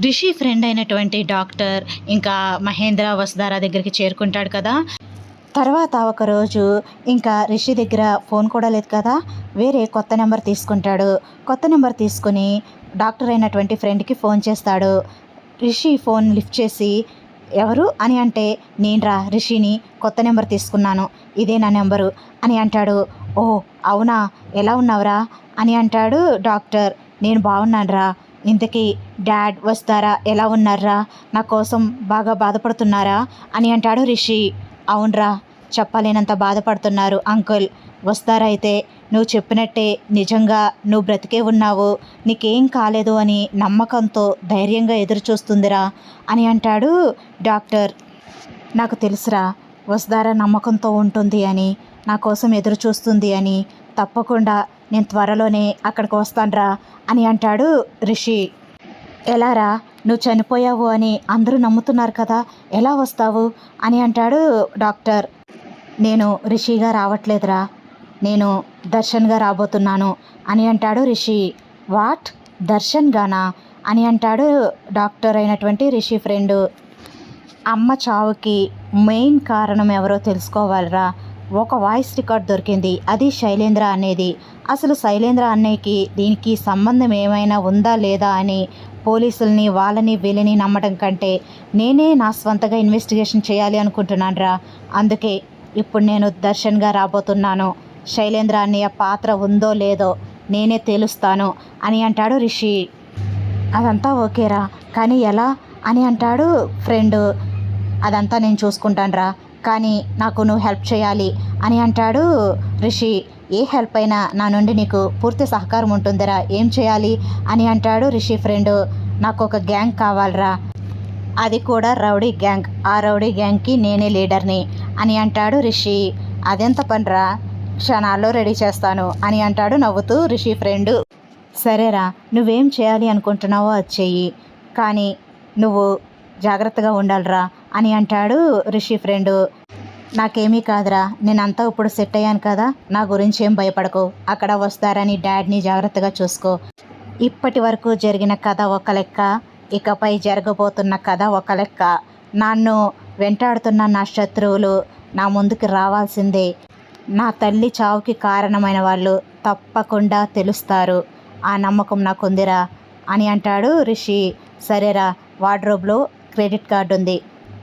Rishi friend అయినటువంటి doctor ఇంకా మహేంద్ర వసుధారా దగ్గరికి చేరుకుంటాడు కదా. తర్వాత ఒకరోజు ఇంకా రిషి దగ్గర ఫోన్ కూడా లేదు కదా. వేరే కొత్త నెంబర్ తీసుకుంటాడు. కొత్త నెంబర్ తీసుకుని డాక్టర్ అయినటువంటి ఫ్రెండ్కి ఫోన్ చేస్తాడు. రిషి ఫోన్ లిఫ్ట్ చేసి ఎవరు? అని అంటే నేనురా రిషిని కొత్త నెంబర్ తీసుకున్నాను. ఇదే నా నెంబరు అని అంటాడు. ఓ అవునా? ఎలా ఉన్నావురా? అని అంటాడు డాక్టర్. నేను బాగున్నానురా. ఇంతకీ డాడ్ వస్తారా? ఎలా ఉన్నారా? నా కోసం బాగా బాధపడుతున్నారా? అని అంటాడు రిషి. అవునరా చెప్పలేనంత బాధపడుతున్నారు అంకుల్. వస్తారైతే నువ్వు చెప్పినట్టే నిజంగా నువ్వు బ్రతికే ఉన్నావు. నీకేం కాలేదు అని నమ్మకంతో ధైర్యంగా ఎదురుచూస్తుందిరా అని అంటాడు డాక్టర్. నాకు తెలుసురా వస్తారా నమ్మకంతో ఉంటుంది అని నా కోసం ఎదురు చూస్తుంది అని తప్పకుండా నేను త్వరలోనే అక్కడికి వస్తానురా అని అంటాడు రిషి. ఎలారా నువ్వు చనిపోయావు అని అందరూ నమ్ముతున్నారు కదా ఎలా వస్తావు అని అంటాడు డాక్టర్. నేను రిషిగా రావట్లేదురా నేను దర్శన్గా రాబోతున్నాను అని అంటాడు రిషి. వాట్? దర్శన్ గానా అని అంటాడు డాక్టర్ అయినటువంటి రిషి ఫ్రెండ్. అమ్మ చావుకి మెయిన్ కారణం ఎవరో తెలుసుకోవాలిరా ఒక వాయిస్ రికార్డ్ దొరికింది. అది శైలేంద్ర అనేది అసలు శైలేంద్ర అన్నయ్యకి దీనికి సంబంధం ఏమైనా ఉందా లేదా అని పోలీసుల్ని వాళ్ళని వీళ్ళని నమ్మడం కంటే నేనే నా స్వంతగా ఇన్వెస్టిగేషన్ చేయాలి అనుకుంటున్నాను రా అందుకే ఇప్పుడు నేను దర్శన్గా రాబోతున్నాను. శైలేంద్ర అన్నయ్య పాత్ర ఉందో లేదో నేనే తేలుస్తాను అని అంటాడు రిషి. అదంతా ఓకేరా. కానీ ఎలా అని అంటాడు ఫ్రెండ్. అదంతా నేను చూసుకుంటానురా. కానీ నాకు నువ్వు హెల్ప్ చేయాలి అని అంటాడు రిషి. ఏ హెల్ప్ అయినా నా నుండి నీకు పూర్తి సహకారం ఉంటుందిరా ఏం చేయాలి అని అంటాడు రిషి ఫ్రెండ్ నాకు ఒక గ్యాంగ్ కావాలరా. అది కూడా రౌడీ గ్యాంగ్ ఆ రౌడీ గ్యాంగ్కి నేనే లీడర్ని అని అంటాడు రిషి. అదెంత పనిరా? క్షణాల్లో రెడీ చేస్తాను అని అంటాడు నవ్వుతూ రిషి ఫ్రెండ్ సరేరా నువ్వేం చేయాలి అనుకుంటున్నావో అది చెయ్యి. కానీ నువ్వు జాగ్రత్తగా ఉండాలిరా. అని అంటాడు రిషి ఫ్రెండు. నాకేమీ కాదురా నేనంతా ఇప్పుడు సెట్ అయ్యాను కదా నా గురించి ఏం భయపడకు అక్కడ వస్తారని డాడ్ని జాగ్రత్తగా చూసుకో. ఇప్పటి వరకు జరిగిన కథ ఒక లెక్క ఇకపై జరగబోతున్న కథ ఒక లెక్క. నన్ను వెంటాడుతున్న నా శత్రువులు నా ముందుకు రావాల్సిందే. నా తల్లి చావుకి కారణమైన వాళ్ళు తప్పకుండా తెలుస్తారు. ఆ నమ్మకం నాకుందిరా అని అంటాడు రిషి. సరేరా వార్డ్రోబ్లో క్రెడిట్ కార్డు ఉంది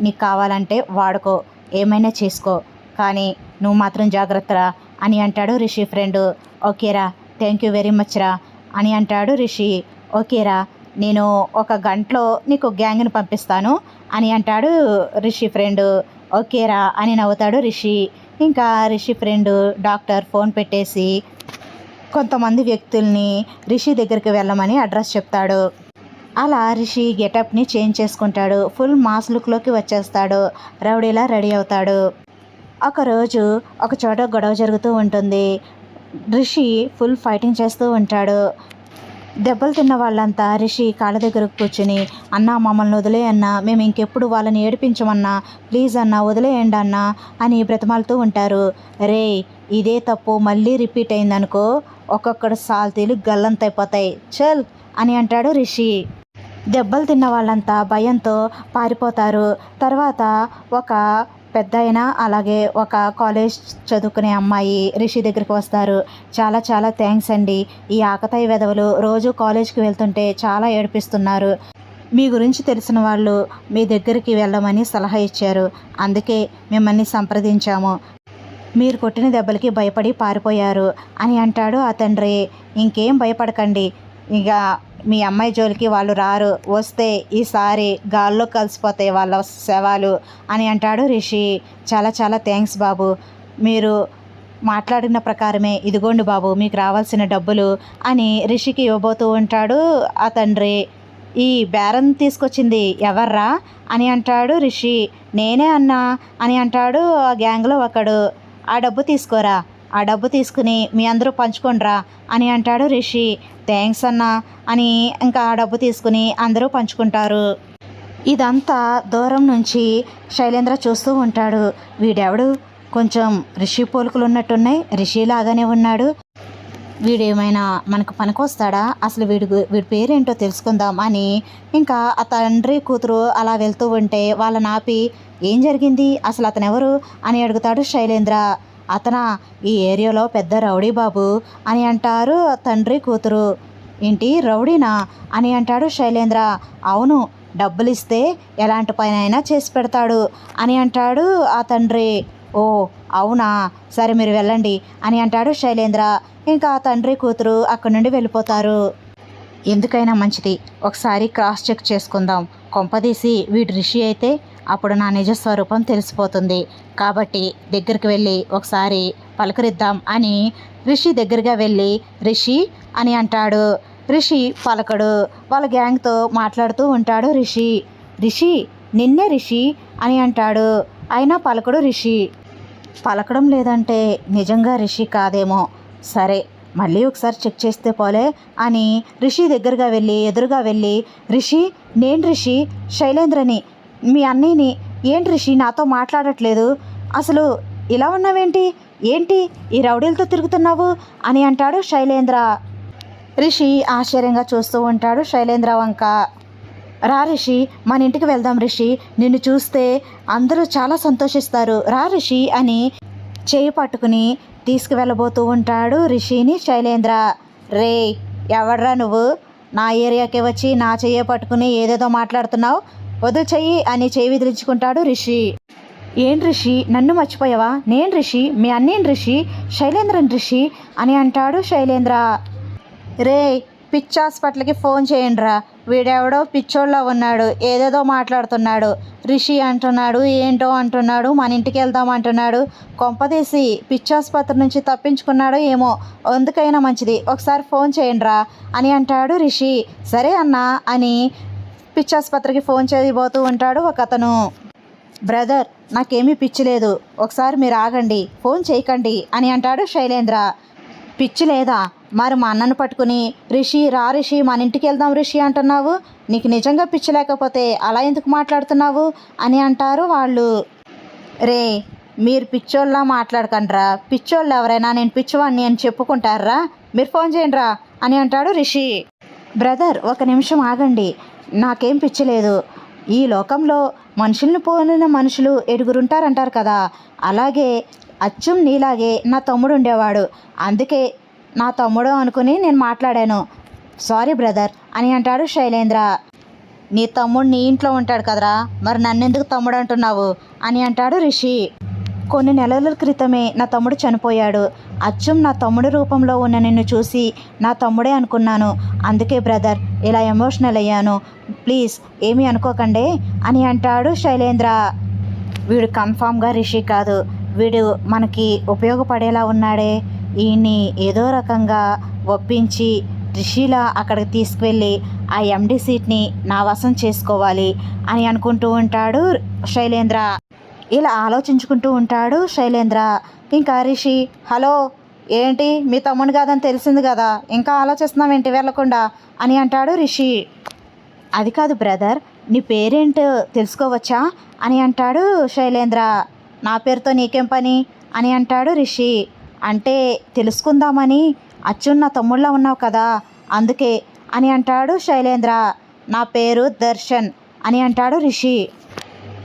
నీకు కావాలంటే వాడుకో ఏమైనా చేసుకో. కానీ నువ్వు మాత్రం జాగ్రత్తరా అని అంటాడు రిషి ఫ్రెండ్ ఓకేరా థ్యాంక్ యూ వెరీ మచ్ రా. అని అంటాడు రిషి. ఓకేరా నేను ఒక గంటలో నీకు గ్యాంగ్ని పంపిస్తాను. అని అంటాడు రిషి ఫ్రెండ్ ఓకేరా అని నవ్వుతాడు రిషి. ఇంకా రిషి ఫ్రెండ్ డాక్టర్ ఫోన్ పెట్టేసి కొంతమంది వ్యక్తుల్ని రిషి దగ్గరికి వెళ్ళమని అడ్రస్ చెప్తాడు. అలా రిషి గెటప్ని చేంజ్ చేసుకుంటాడు. ఫుల్ మాస్ లుక్లోకి వచ్చేస్తాడు. రౌడీలా రెడీ అవుతాడు. ఒకరోజు ఒక చోట గొడవ జరుగుతూ ఉంటుంది. రిషి ఫుల్ ఫైటింగ్ చేస్తూ ఉంటాడు. దెబ్బలు తిన్న వాళ్ళంతా రిషి కాళ్ళ దగ్గరకు కూర్చుని అన్న మమ్మల్ని వదిలేయన్నా మేము ఇంకెప్పుడు వాళ్ళని ఏడిపించమన్నా ప్లీజ్ అన్న వదిలేయండి అన్న అని బ్రతిమాలుతూ ఉంటారు. రే ఇదే తప్పు మళ్ళీ రిపీట్ అయిందనుకో ఒక్కొక్కడు సాల్తీలు గల్లంతైపోతాయి. చల్ అని అంటాడు రిషి. దెబ్బలు తిన్న వాళ్ళంతా భయంతో పారిపోతారు. తర్వాత ఒక పెద్ద అయినా అలాగే ఒక కాలేజ్ చదువుకునే అమ్మాయి రిషి దగ్గరికి వస్తారు. చాలా చాలా థ్యాంక్స్ అండి. ఈ ఆకతాయి వెధవలు రోజు కాలేజ్కి వెళ్తుంటే చాలా ఏడిపిస్తున్నారు. మీ గురించి తెలిసిన వాళ్ళు మీ దగ్గరికి వెళ్ళమని సలహా ఇచ్చారు. అందుకే మిమ్మల్ని సంప్రదించాము. మీరు కొట్టిన దెబ్బలకి భయపడి పారిపోయారు అని అంటాడు ఆ తండ్రి. ఇంకేం భయపడకండి. ఇక మీ అమ్మాయి జోలికి వాళ్ళు రారు వస్తే ఈసారి గాల్లో కలిసిపోతాయి వాళ్ళ శవాలు అని అంటాడు రిషి. చాలా చాలా థ్యాంక్స్ బాబు. మీరు మాట్లాడిన ప్రకారమే ఇదిగోండి బాబు మీకు రావాల్సిన డబ్బులు అని రిషికి ఇవ్వబోతూ ఉంటాడు ఆ తండ్రి. ఈ బేరం తీసుకొచ్చింది ఎవర్రా అని అంటాడు రిషి. నేనే అన్నా అని అంటాడు ఆ గ్యాంగ్లో ఒకడు. ఆ డబ్బు తీసుకోరా ఆ డబ్బు తీసుకుని మీ అందరూ పంచుకోండిరా అని అంటాడు రిషి. థ్యాంక్స్ అన్న అని ఇంకా డబ్బు తీసుకుని అందరూ పంచుకుంటారు. ఇదంతా దూరం నుంచి శైలేంద్ర చూస్తూ ఉంటాడు. వీడెవడు? కొంచెం రిషి పోలుకులు ఉన్నట్టున్నాయి రిషి లాగానే ఉన్నాడు. వీడేమైనా మనకు పనికొస్తాడా? అసలు వీడి వీడి పేరేంటో తెలుసుకుందాం అని ఇంకా ఆ తండ్రి కూతురు అలా వెళ్తూ ఉంటే వాళ్ళ నాపి ఏం జరిగింది? అసలు అతను ఎవరు అని అడుగుతాడు శైలేంద్ర. అతను ఈ ఏరియాలో పెద్ద రౌడీ బాబు అని అంటారు ఆ తండ్రి కూతురు. ఏంటి రౌడీనా? అని అంటాడు శైలేంద్ర. అవును డబ్బులు ఇస్తే ఎలాంటి పని అయినా చేసి పెడతాడు అని అంటాడు ఆ తండ్రి. ఓ అవునా? సరే మీరు వెళ్ళండి అని అంటాడు శైలేంద్ర. ఇంకా ఆ తండ్రి కూతురు అక్కడి నుండి వెళ్ళిపోతారు. ఎందుకైనా మంచిది ఒకసారి క్రాస్ చెక్ చేసుకుందాం. కొంపదీసి వీడు రిషి అయితే అప్పుడు నా నిజ స్వరూపం తెలిసిపోతుంది. కాబట్టి దగ్గరికి వెళ్ళి ఒకసారి పలకరిద్దాం అని రిషి దగ్గరగా వెళ్ళి రిషి అని అంటాడు. రిషి పలకడు. వాళ్ళ గ్యాంగ్తో మాట్లాడుతూ ఉంటాడు రిషి. రిషి నిన్నే రిషి అని అంటాడు. అయినా పలకడు రిషి. పలకడం లేదంటే నిజంగా రిషి కాదేమో. సరే మళ్ళీ ఒకసారి చెక్ చేస్తే పోలే అని రిషి దగ్గరగా వెళ్ళి ఎదురుగా వెళ్ళి రిషి నేను రిషి శైలేంద్రని మీ అన్నయ్యని ఏంటి రిషి నాతో మాట్లాడట్లేదు? అసలు ఇలా ఉన్నావేంటి? ఏంటి ఈ రౌడీలతో తిరుగుతున్నావు? అని అంటాడు శైలేంద్ర. రిషి ఆశ్చర్యంగా చూస్తూ ఉంటాడు శైలేంద్ర వంక. రా రిషి మన ఇంటికి వెళ్దాం రిషి. నిన్ను చూస్తే అందరూ చాలా సంతోషిస్తారు. రా రిషి అని చేయి పట్టుకుని తీసుకువెళ్ళబోతూ ఉంటాడు రిషిని శైలేంద్ర. రే ఎవడ్రా నువ్వు? నా ఏరియాకి వచ్చి నా చెయ్యి పట్టుకుని ఏదేదో మాట్లాడుతున్నావు. వదు చెయ్యి అని చేయి విదిలించుకుంటాడు రిషి. ఏం రిషి? నన్ను మర్చిపోయావా? నేను రిషి? మీ అన్నేం రిషి? శైలేంద్రన్ రిషి? అని అంటాడు శైలేంద్ర. రే పిచ్ హాస్పిటల్కి ఫోన్ చేయండిరా. వీడెవడో పిచ్చోళ్ళ ఉన్నాడు. ఏదేదో మాట్లాడుతున్నాడు. రిషి అంటున్నాడు ఏంటో అంటున్నాడు మన ఇంటికి వెళ్దాం అంటున్నాడు. కొంపదేసి పిచ్ ఆసుపత్రి నుంచి తప్పించుకున్నాడో ఏమో. ఎందుకైనా మంచిది. ఒకసారి ఫోన్ చేయండిరా అని అంటాడు రిషి. సరే అన్నా అని పిచ్చి ఆసుపత్రికి ఫోన్ చేయబోతూ ఉంటాడు ఒక అతను. బ్రదర్ నాకేమీ పిచ్చి లేదు. ఒకసారి మీరు ఆగండి. ఫోన్ చేయకండి అని అంటాడు శైలేంద్ర. పిచ్చి లేదా? మరి మా అన్నను పట్టుకుని రిషి రా రిషి మన ఇంటికి వెళ్దాం రిషి అంటున్నావు? నీకు నిజంగా పిచ్చి లేకపోతే అలా ఎందుకు మాట్లాడుతున్నావు? అని అంటారు వాళ్ళు. రే మీరు పిచ్చోళ్ళ మాట్లాడకండ్రా. పిచ్చోళ్ళు ఎవరైనా నేను పిచ్చివాడిని అని చెప్పుకుంటారా? మీరు ఫోన్ చేయండిరా అని అంటాడు రిషి. బ్రదర్ ఒక నిమిషం ఆగండి. నాకేం పిచ్చలేదు. ఈ లోకంలో మనుషుల్ని పోలిన మనుషులు ఎడుగురుంటారంటారు కదా. అలాగే అచ్చం నీలాగే నా తమ్ముడు ఉండేవాడు అందుకే నా తమ్ముడు అనుకుని నేను మాట్లాడాను. సారీ బ్రదర్ అని అంటాడు శైలేంద్ర. నీ తమ్ముడు నీ ఇంట్లో ఉంటాడు కదరా. మరి నన్నెందుకు తమ్ముడు అంటున్నావు అని అంటాడు రిషి. కొన్ని నెలల క్రితమే నా తమ్ముడు చనిపోయాడు. అచ్చం నా తమ్ముడి రూపంలో ఉన్న నిన్ను చూసి నా తమ్ముడే అనుకున్నాను. అందుకే బ్రదర్ ఇలా ఎమోషనల్ అయ్యాను. ప్లీజ్ ఏమీ అనుకోకండి అని అంటాడు శైలేంద్ర. వీడు కన్ఫామ్గా రిషి కాదు. వీడు మనకి ఉపయోగపడేలా ఉన్నాడే. ఈయన్ని ఏదో రకంగా ఒప్పించి రిషిలా అక్కడికి తీసుకువెళ్ళి ఆ ఎండి సీట్ని నా వశం చేసుకోవాలి అని అనుకుంటూ ఉంటాడు శైలేంద్ర. ఇలా ఆలోచించుకుంటూ ఉంటాడు శైలేంద్ర. ఇంకా రిషి హలో ఏంటి మీ తమ్ముడు కాదని తెలిసింది కదా? ఇంకా ఆలోచిస్తున్నాం ఏంటి వెళ్ళకుండా అని అంటాడు రిషి. అది కాదు బ్రదర్. నీ పేరేంటో తెలుసుకోవచ్చా? అని అంటాడు శైలేంద్ర. నా పేరుతో నీకేం పని? అని అంటాడు రిషి. అంటే తెలుసుకుందామని. అచ్చున్న తమ్ముళ్ళ ఉన్నావు కదా అందుకే అని అంటాడు శైలేంద్ర. నా పేరు దర్శన్ అని అంటాడు రిషి.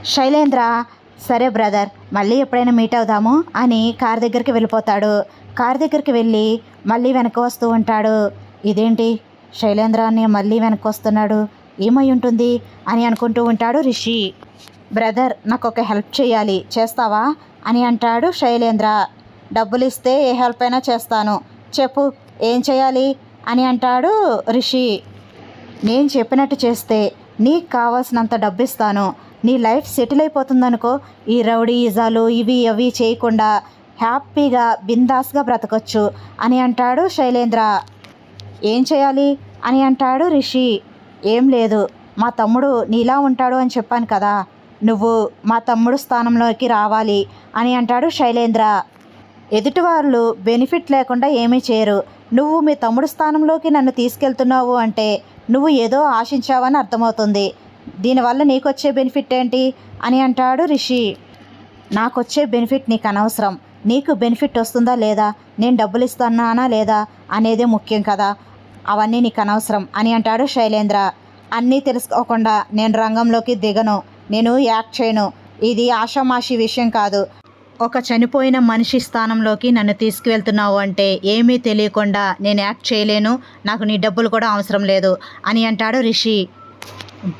శైలేంద్ర సరే బ్రదర్ మళ్ళీ ఎప్పుడైనా మీట్ అవుదాము అని కార్ దగ్గరికి వెళ్ళిపోతాడు. కార్ దగ్గరికి వెళ్ళి మళ్ళీ వెనక వస్తూ ఉంటాడు. ఇదేంటి? శైలేంద్ర అని మళ్ళీ వెనక్కి వస్తున్నాడు. ఏమై ఉంటుంది అని అనుకుంటూ ఉంటాడు రిషి. బ్రదర్ నాకు ఒక హెల్ప్ చేయాలి. చేస్తావా? అని అంటాడు శైలేంద్ర. డబ్బులు ఇస్తే ఏ హెల్ప్ అయినా చేస్తాను. చెప్పు ఏం చేయాలి? అని అంటాడు రిషి. నేను చెప్పినట్టు చేస్తే నీకు కావాల్సినంత డబ్బు ఇస్తాను నీ లైఫ్ సెటిల్ అయిపోతుందనుకో ఈ రౌడీ ఇవి అవి చేయకుండా హ్యాపీగా బిందాస్గా బ్రతకొచ్చు అని అంటాడు శైలేంద్ర. ఏం చేయాలి? అని అంటాడు రిషి. ఏం లేదు. మా తమ్ముడు నీలా ఉంటాడు అని చెప్పాను కదా. నువ్వు మా తమ్ముడు స్థానంలోకి రావాలి అని అంటాడు శైలేంద్ర. ఎదుటి వాళ్ళు బెనిఫిట్ లేకుండా ఏమీ చేయరు. నువ్వు మీ తమ్ముడు స్థానంలోకి నన్ను తీసుకెళ్తున్నావు అంటే నువ్వు ఏదో ఆశించావని అర్థమవుతుంది. దీనివల్ల నీకు వచ్చే బెనిఫిట్ ఏంటి? అని అంటాడు రిషి. నాకు వచ్చే బెనిఫిట్ నీకు అనవసరం నీకు బెనిఫిట్ వస్తుందా లేదా? నేను డబ్బులు ఇస్తున్నానా లేదా? అనేదే ముఖ్యం కదా. అవన్నీ నీకు అనవసరం అని అంటాడు శైలేంద్ర. అన్నీ తెలుసుకోకుండా నేను రంగంలోకి దిగను. నేను యాక్ట్ చేయను. ఇది ఆషామాషి విషయం కాదు. ఒక చనిపోయిన మనిషి స్థానంలోకి నన్ను తీసుకువెళ్తున్నావు అంటే ఏమీ తెలియకుండా నేను యాక్ట్ చేయలేను. నాకు నీ డబ్బులు కూడా అవసరం లేదు అని అంటాడు రిషి.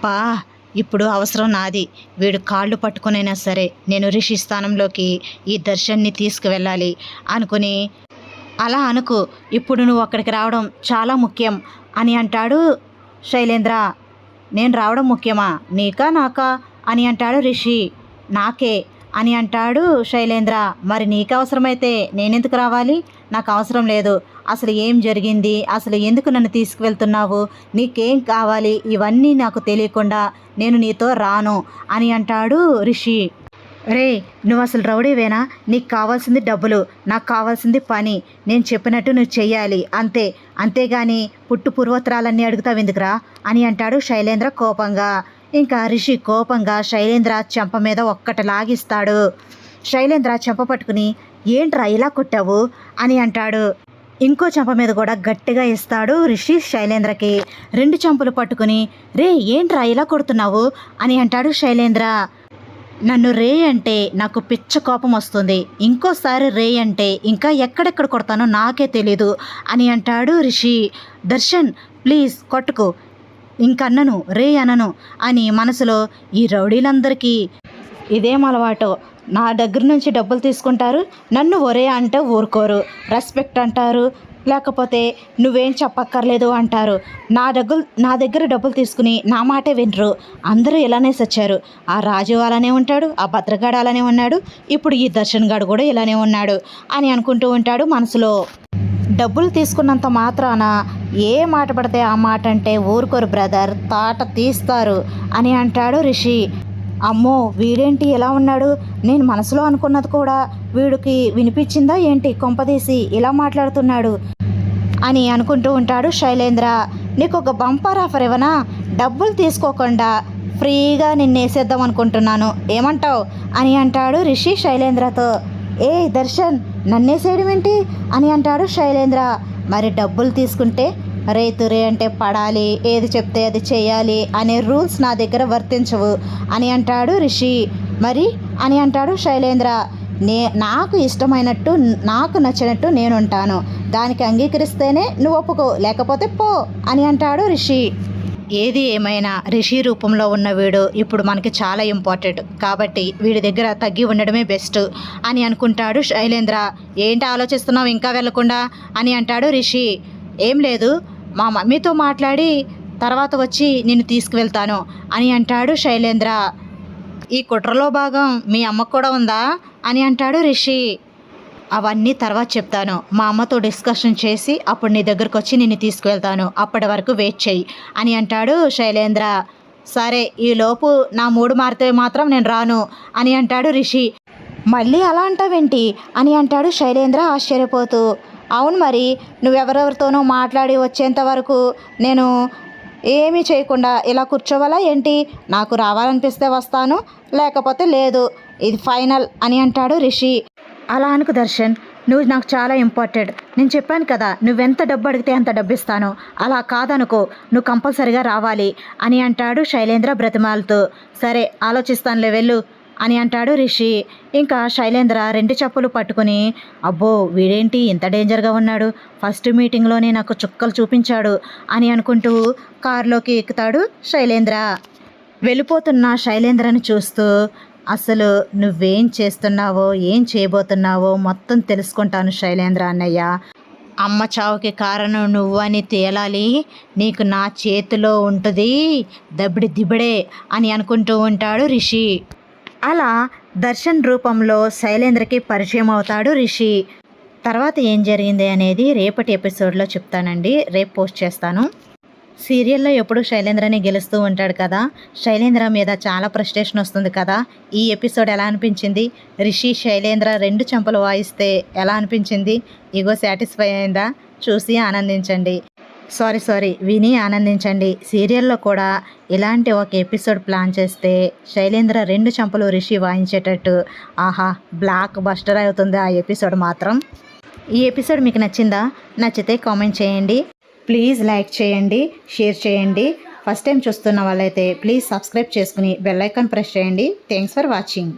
బా ఇప్పుడు అవసరం నాది. వీడు కాళ్ళు పట్టుకునైనా సరే నేను రిషి స్థానంలోకి ఈ దర్శన్ని తీసుకువెళ్ళాలి అనుకుని అలా అనుకు ఇప్పుడు నువ్వు అక్కడికి రావడం చాలా ముఖ్యం అని అంటాడు శైలేంద్ర. నేను రావడం ముఖ్యమా? నీకా నాకా? అని అంటాడు రిషి. నాకే అని అంటాడు శైలేంద్ర. మరి నీకు అవసరమైతే నేనెందుకు రావాలి? నాకు అవసరం లేదు. అసలు ఏం జరిగింది? అసలు ఎందుకు నన్ను తీసుకువెళ్తున్నావు? నీకేం కావాలి? ఇవన్నీ నాకు తెలియకుండా నేను నీతో రాను అని అంటాడు రిషి. రే నువ్వు అసలు రౌడీవేనా? నీకు కావాల్సింది డబ్బులు నాకు కావాల్సింది పని. నేను చెప్పినట్టు నువ్వు చెయ్యాలి అంతే. అంతేగాని పుట్టు పూర్వత్రాలన్నీ అడుగుతావు ఎందుకురా? అని అంటాడు శైలేంద్ర కోపంగా. ఇంకా రిషి కోపంగా శైలేంద్ర చెంప మీద ఒక్కటి లాగిస్తాడు. శైలేంద్ర చెంప పట్టుకుని ఏంట్రా ఇలా కొట్టావు? అని అంటాడు. ఇంకో చెంప మీద కూడా గట్టిగా ఇస్తాడు రిషి శైలేంద్రకి. రెండు చెంపలు పట్టుకుని రే ఏంట్రా ఇలా కొడుతున్నావు? అని అంటాడు శైలేంద్ర. నన్ను రే అంటే నాకు పిచ్చ కోపం వస్తుంది. ఇంకోసారి రే అంటే ఇంకా ఎక్కడెక్కడ కొడతానో నాకే తెలీదు అని అంటాడు రిషి. దర్శన్ ప్లీజ్ కొట్టుకో. ఇంకన్నను రే అనను అని మనసులో ఈ రౌడీలందరికీ ఇదేం అలవాటు. నా దగ్గర నుంచి డబ్బులు తీసుకుంటారు. నన్ను ఒరే అంటే ఊరుకోరు. రెస్పెక్ట్ అంటారు. లేకపోతే నువ్వేం చెప్పక్కర్లేదు అంటారు. నా దగ్గర నా దగ్గర డబ్బులు తీసుకుని నా మాటే వినరు. అందరూ ఇలానే సచ్చారు. ఆ రాజు అలానే ఉంటాడు ఆ భద్రగాడు అలానే ఉన్నాడు. ఇప్పుడు ఈ దర్శన్ గాడు కూడా ఇలానే ఉన్నాడు అని అనుకుంటూ ఉంటాడు మనసులో. డబ్బులు తీసుకున్నంత మాత్రాన ఏ మాట పడితే ఆ మాట అంటే ఊరుకోరు బ్రదర్ తాట తీస్తారు అని అంటాడు రిషి. అమ్మో వీడేంటి ఎలా ఉన్నాడు? నేను మనసులో అనుకున్నది కూడా వీడికి వినిపించిందా ఏంటి? కొంపదీసి ఇలా మాట్లాడుతున్నాడు అని అనుకుంటూ ఉంటాడు శైలేంద్ర. నీకు ఒక బంపర్ ఆఫర్ ఇవ్వనా? డబ్బులు తీసుకోకుండా ఫ్రీగా నిన్నేసేద్దాం అనుకుంటున్నాను. ఏమంటావు? అని అంటాడు రిషి శైలేంద్రతో. ఏ దర్శన్ నన్నేసేయడం ఏంటి? అని అంటాడు శైలేంద్ర. మరి డబ్బులు తీసుకుంటే రే తురే అంటే పడాలి ఏది చెప్తే అది చేయాలి అనే రూల్స్ నా దగ్గర వర్తించవు. అని అంటాడు రిషి. మరి? అని అంటాడు శైలేంద్ర. నే నాకు ఇష్టమైనట్టు నాకు నచ్చినట్టు నేను ఉంటాను దానికి అంగీకరిస్తేనే నువ్వు ఒప్పుకో లేకపోతే పో అని అంటాడు రిషి. ఏది ఏమైనా రిషి రూపంలో ఉన్న వీడు ఇప్పుడు మనకి చాలా ఇంపార్టెంట్. కాబట్టి వీడి దగ్గర తగ్గి ఉండడమే బెస్ట్ అని అనుకుంటాడు శైలేంద్ర. ఏంటి ఆలోచిస్తున్నావు ఇంకా వెళ్ళకుండా? అని అంటాడు రిషి. ఏం లేదు మా మమ్మీతో మాట్లాడి తర్వాత వచ్చి నిన్ను తీసుకువెళ్తాను అని అంటాడు శైలేంద్ర. ఈ కుట్రలో భాగం మీ అమ్మకు కూడా ఉందా? అని అంటాడు రిషి. అవన్నీ తర్వాత చెప్తాను. మా అమ్మతో డిస్కషన్ చేసి అప్పుడు నీ దగ్గరకు వచ్చి నిన్ను తీసుకువెళ్తాను. అప్పటి వరకు వెయిట్ చెయ్యి అని అంటాడు శైలేంద్ర. సరే ఈలోపు నా మూడు మారితే మాత్రం నేను రాను అని అంటాడు రిషి. మళ్ళీ అలా అంటావేంటి? అని అంటాడు శైలేంద్ర ఆశ్చర్యపోతూ. అవును మరి నువ్వెవరెవరితోనో మాట్లాడి వచ్చేంత వరకు నేను ఏమీ చేయకుండా ఇలా కూర్చోవాలా ఏంటి? నాకు రావాలనిపిస్తే వస్తాను లేకపోతే లేదు. ఇది ఫైనల్ అని అంటాడు రిషి. అలా అనుకు దర్శన్ నువ్వు నాకు చాలా ఇంపార్టెంట్. నేను చెప్పాను కదా నువ్వెంత డబ్బు అడిగితే అంత డబ్బు ఇస్తాను అలా కాదనుకో నువ్వు కంపల్సరిగా రావాలి అని అంటాడు శైలేంద్ర బ్రతిమాలతో. సరే ఆలోచిస్తానులే వెళ్ళు. అని అంటాడు రిషి. ఇంకా శైలేంద్ర రెండు చెప్పులు పట్టుకుని అబ్బో వీడేంటి ఇంత డేంజర్గా ఉన్నాడు? ఫస్ట్ మీటింగ్లోనే నాకు చుక్కలు చూపించాడు అని అనుకుంటూ కారులోకి ఎక్కుతాడు శైలేంద్ర. వెళ్ళిపోతున్న శైలేంద్రని చూస్తూ అసలు నువ్వేం చేస్తున్నావో ఏం చేయబోతున్నావో మొత్తం తెలుసుకుంటాను శైలేంద్ర అన్నయ్య. అమ్మ చావుకి కారణం నువ్వు అని తేలాలి. నీకు నా చేతిలో ఉంటుంది దబ్బిడి దిబడే అని అనుకుంటూ ఉంటాడు రిషి. అలా దర్శన్ రూపంలో శైలేంద్రకి పరిచయం అవుతాడు రిషి. తర్వాత ఏం జరిగింది అనేది రేపటి ఎపిసోడ్లో చెప్తానండి. రేపు పోస్ట్ చేస్తాను. సీరియల్లో ఎప్పుడు శైలేంద్రని గెలుస్తూ ఉంటాడు కదా. శైలేంద్ర మీద చాలా ప్రస్టేషన్ వస్తుంది కదా. ఈ ఎపిసోడ్ ఎలా అనిపించింది? రిషి శైలేంద్ర రెండు చెంపలు వాయిస్తే ఎలా అనిపించింది? ఇగో సాటిస్ఫై అయిందా? చూసి ఆనందించండి. సారీ సారీ విని ఆనందించండి. సీరియల్లో కూడా ఇలాంటి ఒక ఎపిసోడ్ ప్లాన్ చేస్తే శైలేంద్ర రెండు చంపలు రిషి వాయించేటట్టు. ఆహా బ్లాక్ బస్టర్ అవుతుంది ఆ ఎపిసోడ్ మాత్రం. ఈ ఎపిసోడ్ మీకు నచ్చిందా? నచ్చితే కామెంట్ చేయండి. ప్లీజ్ లైక్ చేయండి షేర్ చేయండి. ఫస్ట్ టైం చూస్తున్న వాళ్ళైతే ప్లీజ్ సబ్స్క్రైబ్ చేసుకుని బెల్ ఐకాన్ ప్రెస్ చేయండి. Thanks for watching.